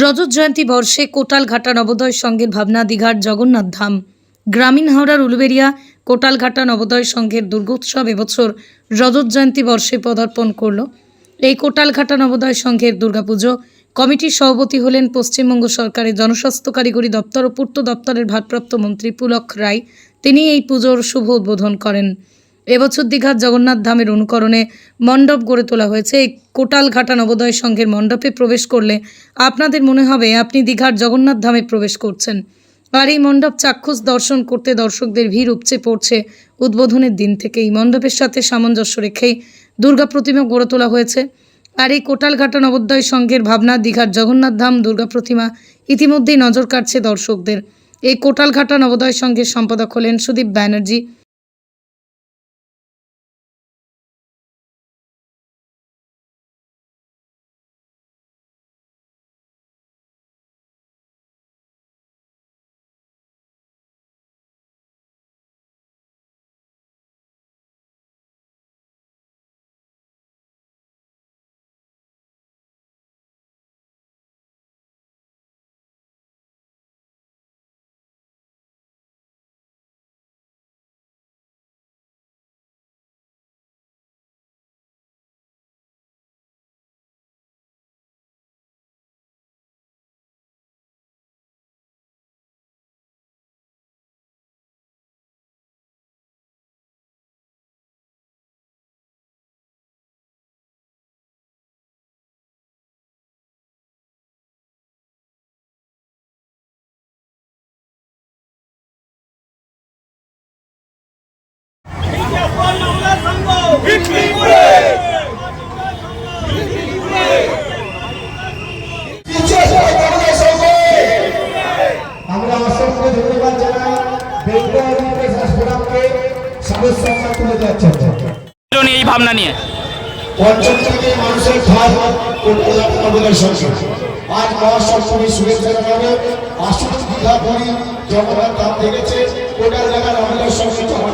রজত জয়ন্তী বর্ষে কোটালঘাটা নবোদয় সংঘের ভাবনা দীঘার জগন্নাথ ধাম। গ্রামীণ হাওড়ার উলুবেরিয়া কোটালঘাটা নবোদয় সংঘের দুর্গোৎসব এবছর রজত জয়ন্তী বর্ষে পদার্পণ করল। এই কোটালঘাটা নবোদয় সংঘের দুর্গাপুজো কমিটির সভাপতি হলেন পশ্চিমবঙ্গ সরকারের জনস্বাস্থ্য কারিগরি দপ্তর ও পূর্ত দপ্তরের ভারপ্রাপ্ত মন্ত্রী পুলক রায়। তিনি এই পুজোর শুভ উদ্বোধন করেন। এবছর দীঘার জগন্নাথ ধামের অনুকরণে মণ্ডপ গড়ে তোলা হয়েছে। এই কোটালঘাটা নবোদয় সংঘের মণ্ডপে প্রবেশ করলে আপনাদের মনে হবে আপনি দীঘার জগন্নাথ ধামে প্রবেশ করছেন। আর এই মণ্ডপ চাক্ষুষ দর্শন করতে দর্শকদের ভিড় উপচে পড়ছে উদ্বোধনের দিন থেকে এই মণ্ডপের সাথে সামঞ্জস্য রেখেই দুর্গা প্রতিমা গড়ে তোলা হয়েছে। আর এই কোটালঘাটা নবোদয় সংঘের ভাবনা, দীঘার জগন্নাথ ধাম দুর্গা প্রতিমা ইতিমধ্যেই নজর কাটছে দর্শকদের। এই কোটালঘাটা নবোদয় সংঘের সম্পাদক হলেন সুদীপ ব্যানার্জি। আমরা অসংখ্য ধন্যবাদ জানাই বেঙ্গল বিজনেস ফোরামকে সাবেক সম্মান তুলে যাচ্ছেন এই ভাবনা নিয়ে। পঞ্চম থেকে মানুষের খাই কলকাতা নগরের সংসদ আজ মহাসপ্তমী শুভেচ্ছা জানাবে আসুন দীঘা পুরী জগন্নাথ ধাম দেখেছে কোটার জায়গার আমাদের সংসদ জগন্নাথ ধাম গীত